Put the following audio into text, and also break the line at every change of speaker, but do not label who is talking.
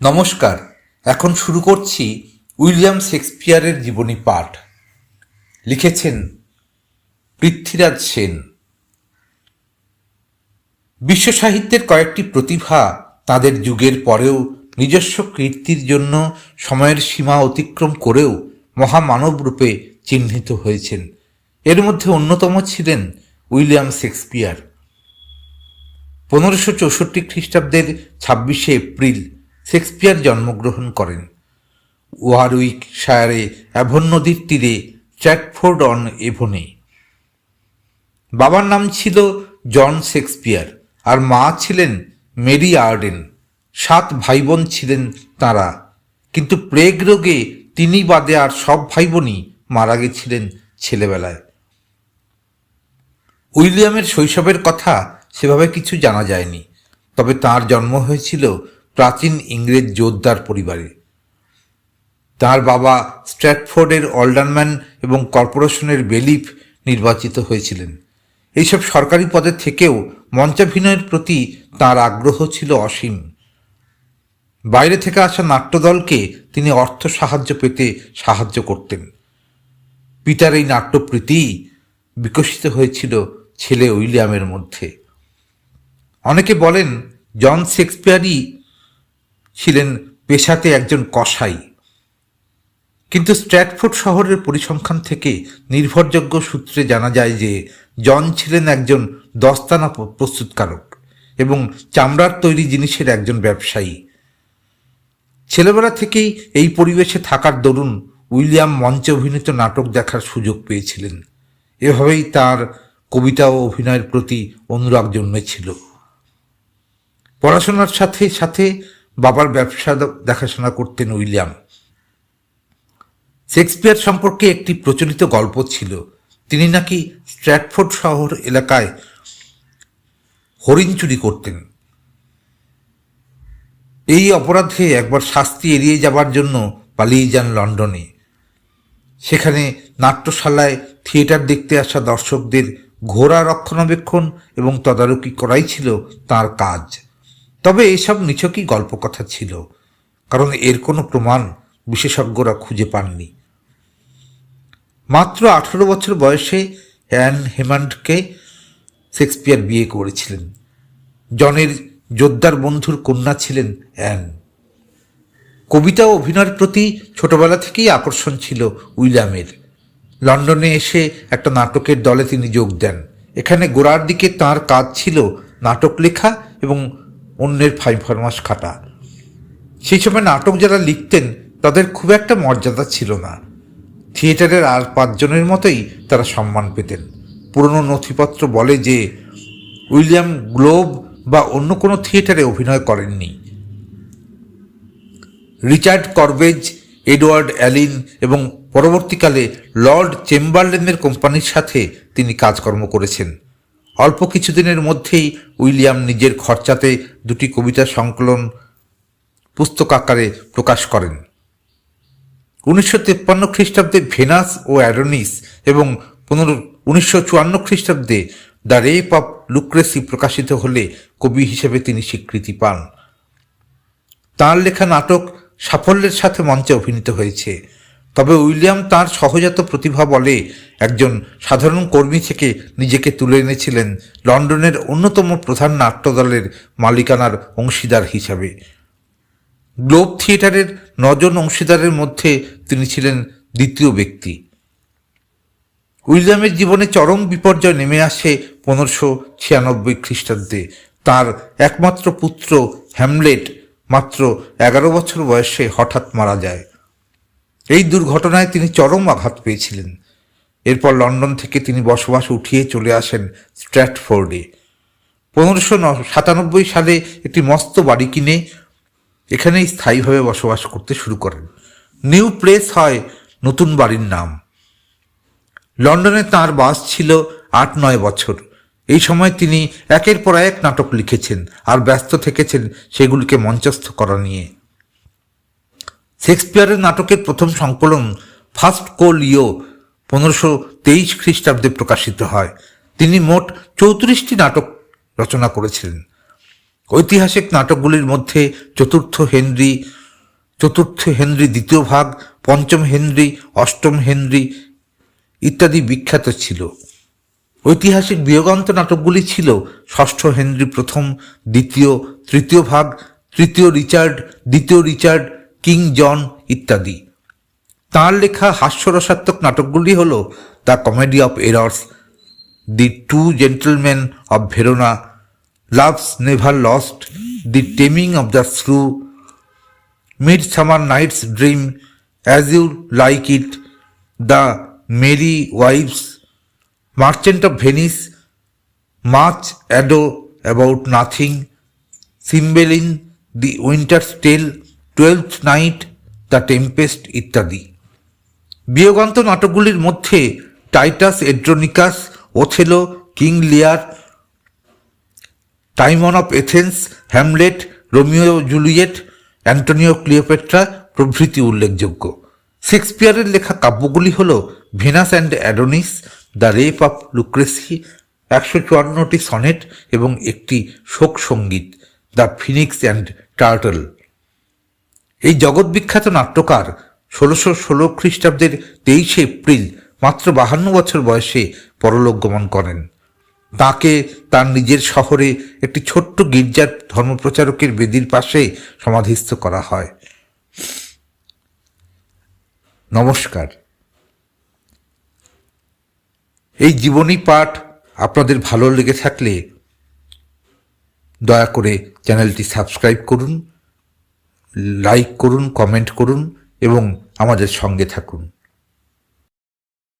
নমস্কার, এখন শুরু করছি উইলিয়াম শেক্সপিয়ারের জীবনী পাঠ। লিখেছেন পৃথ্বীরাজ সেন। বিশ্ব সাহিত্যের কয়েকটি প্রতিভা তাদের যুগের পরেও নিজস্ব কীর্তির জন্য সময়ের সীমা অতিক্রম করেও মহামানব রূপে চিহ্নিত হয়েছেন। এর মধ্যে অন্যতম ছিলেন উইলিয়াম শেক্সপিয়ার। পনেরোশো চৌষট্টি খ্রিস্টাব্দের ছাব্বিশে এপ্রিল শেক্সপিয়ার জন্মগ্রহণ করেন। ওয়ারউইক শায়ারে অ্যাভন নদীর তীরে স্ট্র্যাটফোর্ড অন এভনে। বাবার নাম ছিল জন শেক্সপিয়ার আর মা ছিলেন মেরি আর্ডেন। সাত ভাই বোন ছিলেন তাঁরা। কিন্তু প্লেগ রোগে তিনি বাদে আর সব ভাই বোনই মারা গেছিলেন ছেলেবেলায়। উইলিয়ামের শৈশবের কথা সেভাবে কিছু জানা যায়নি, তবে তার জন্ম হয়েছিল প্রাচীন ইংরেজ জোরদার পরিবারে। তার বাবা স্ট্র্যাটফোর্ডের অলডারম্যান এবং কর্পোরেশনের বেলিফ নির্বাচিত হয়েছিলেন। এইসব সরকারি পদে থেকেও মঞ্চাভিনয়ের প্রতি তার আগ্রহ ছিল অসীম। বাইরে থেকে আসা নাট্যদলকে তিনি অর্থ সাহায্য পেতে সাহায্য করতেন। পিতার এই নাট্যপ্রীতি বিকশিত হয়েছিল ছেলে উইলিয়ামের মধ্যে। অনেকে বলেন, জন শেক্সপিয়ারই ছিলেন পেশাতে একজন কসাই। কিন্তু স্ট্র্যাটফোর্ড শহরের পরিসংখ্যান থেকে নির্ভরযোগ্য সূত্রে জানা যায় যে, জন ছিলেন একজন দস্তানা প্রস্তুতকারক এবং চামড়ার তৈরি জিনিসের একজন ব্যবসায়ী। ছেলেবেলা থেকেই এই পরিবেশে থাকার দরুন উইলিয়াম মঞ্চে অভিনীত নাটক দেখার সুযোগ পেয়েছিলেন। এভাবেই তার কবিতা ও অভিনয়ের প্রতি অনুরাগ জন্মেছিল। পড়াশোনার সাথে সাথে বাবার ব্যবসা দেখাশোনা করতেন উইলিয়াম। শেক্সপিয়ার সম্পর্কে একটি প্রচলিত গল্প ছিল। তিনি নাকি স্ট্র্যাটফোর্ড শহর এলাকায় হরিণ চুরি করতেন। এই অপরাধে একবার শাস্তি এড়িয়ে যাবার জন্য পালিয়ে যান লন্ডনে। সেখানে নাট্যশালায় থিয়েটার দেখতে আসা দর্শকদের ঘোড়া রক্ষণাবেক্ষণ এবং তদারকি করাই ছিল তার কাজ। তবে এসব নিছকই গল্প কথা ছিল, কারণ এর কোনো প্রমাণ বিশেষজ্ঞরা খুঁজে পাননি। মাত্র আঠারো বছর বয়সে অ্যান হেমান্ডকে শেক্সপিয়ার বিয়ে করেছিলেন। জনের জোদ্দার বন্ধুর কন্যা ছিলেন অ্যান। কবিতা ও অভিনয়ের প্রতি ছোটবেলা থেকেই আকর্ষণ ছিল উইলিয়ামের। লন্ডনে এসে একটা নাটকের দলে তিনি যোগ দেন। এখানে গোড়ার দিকে তার কাজ ছিল নাটক লেখা এবং অন্যের ফাই ফরমাস খাটা সেই সময় নাটক যারা লিখতেন, তাদের খুব একটা মর্যাদা ছিল না। থিয়েটারের আর পাঁচজনের মতোই তারা সম্মান পেতেন। পুরনো নথিপত্র বলে যে, উইলিয়াম গ্লোব বা অন্য কোনো থিয়েটারে অভিনয় করেননি। রিচার্ড করবেজ, এডওয়ার্ড অ্যালিন এবং পরবর্তীকালে লর্ড চেম্বারলেনের কোম্পানির সাথে তিনি কাজকর্ম করেছেন। অল্প কিছুদিনের মধ্যেই উইলিয়াম নিজের খরচাতে দুটি কবিতা সংকলন পুস্তক আকারে প্রকাশ করেন। উনিশশো তেপ্পান্ন খ্রিস্টাব্দে ভেনাস ও অ্যারোনিস এবং পনেরো, উনিশশো চুয়ান্ন খ্রিস্টাব্দে দ্য রেপ অফ লুক্রেসি প্রকাশিত হলে কবি হিসেবে তিনি স্বীকৃতি পান। তাঁর লেখা নাটক সাফল্যের সাথে মঞ্চে অভিনীত হয়েছে। তবে উইলিয়াম তার সহজাত প্রতিভা বলে একজন সাধারণ কর্মী থেকে নিজেকে তুলে এনেছিলেন লন্ডনের অন্যতম প্রধান নাট্যদলের মালিকানার অংশীদার হিসাবে। গ্লোব থিয়েটারের নজন অংশীদারের মধ্যে তিনি ছিলেন দ্বিতীয় ব্যক্তি। উইলিয়ামের জীবনে চরম বিপর্যয় নেমে আসে পনেরোশো ছিয়ানব্বই খ্রিস্টাব্দে। তার একমাত্র পুত্র হ্যামলেট মাত্র এগারো বছর বয়সে হঠাৎ মারা যায়। এই দুর্ঘটনায় তিনি চরম আঘাত পেয়েছিলেন। এরপর লন্ডন থেকে তিনি বসবাস উঠিয়ে চলে আসেন স্ট্র্যাটফোর্ডে। পনেরোশো সাতানব্বই সালে একটি মস্ত বাড়ি কিনে এখানেই স্থায়ীভাবে বসবাস করতে শুরু করেন। নিউ প্লেস হয় নতুন বাড়ির নাম। লন্ডনে তার বাস ছিল আট, নয় বছর। এই সময় তিনি একের পর এক নাটক লিখেছেন আর ব্যস্ত থেকেছেন সেগুলিকে মঞ্চস্থ করা নিয়ে। শেক্সপিয়ারের নাটকের প্রথম সংকলন ফার্স্ট কোল ইও পনেরোশো তেইশ খ্রিস্টাব্দে প্রকাশিত হয়। তিনি মোট চৌত্রিশটি নাটক রচনা করেছিলেন। ঐতিহাসিক নাটকগুলির মধ্যে চতুর্থ হেনরি চতুর্থ হেনরি দ্বিতীয় ভাগ, পঞ্চম হেনরি, অষ্টম হেনরি ইত্যাদি বিখ্যাত ছিল। ঐতিহাসিক বিয়োগান্ত নাটকগুলি ছিল ষষ্ঠ হেনরি প্রথম, দ্বিতীয়, তৃতীয় ভাগ, তৃতীয় রিচার্ড, দ্বিতীয় রিচার্ড কিং জন ইত্যাদি। তাঁর লেখা হাস্যরসাত্মক নাটকগুলি হল the Comedy of Errors, the Two Gentleman of Verona, Loves Never Lost, the Taming of the Shrew Mid Summer Night's Dream, As You Like It, the Merry Wives, Merchant of Venice, Much Ado About Nothing, Cymbeline, the Winter's Tale Twelfth Night the Tempest ইত্যাদি। বিয়োগান্ত নাটকগুলির মধ্যে Titus Andronicus Othello King Lear Timon of Athens Hamlet Romeo Juliet Antonio Cleopatra প্রভৃতি উল্লেখযোগ্য। শেক্সপিয়ারের লেখা কাব্যগুলি হল Venus and Adonis the Rape of Lucrece একশো চুয়ান্নটি সনেট এবং একটি শোক সংগীত দ্য ফিনিক্স অ্যান্ড টার্টল এই জগৎবিখ্যাত নাট্যকার ষোলোশো ষোলো খ্রিস্টাব্দের তেইশে এপ্রিল মাত্র বাহান্ন বছর বয়সে পরলোক গমন করেন। তাকে তার নিজের শহরে একটি ছোট্ট গির্জার ধর্মপ্রচারকের বেদির পাশে সমাধিস্থ করা হয়। নমস্কার। এই জীবনী পাঠ আপনাদের ভালো লেগে থাকলে দয়া করে চ্যানেলটি সাবস্ক্রাইব করুন। লাইক করুন কমেন্ট করুন এবং আমাদের সঙ্গে থাকুন।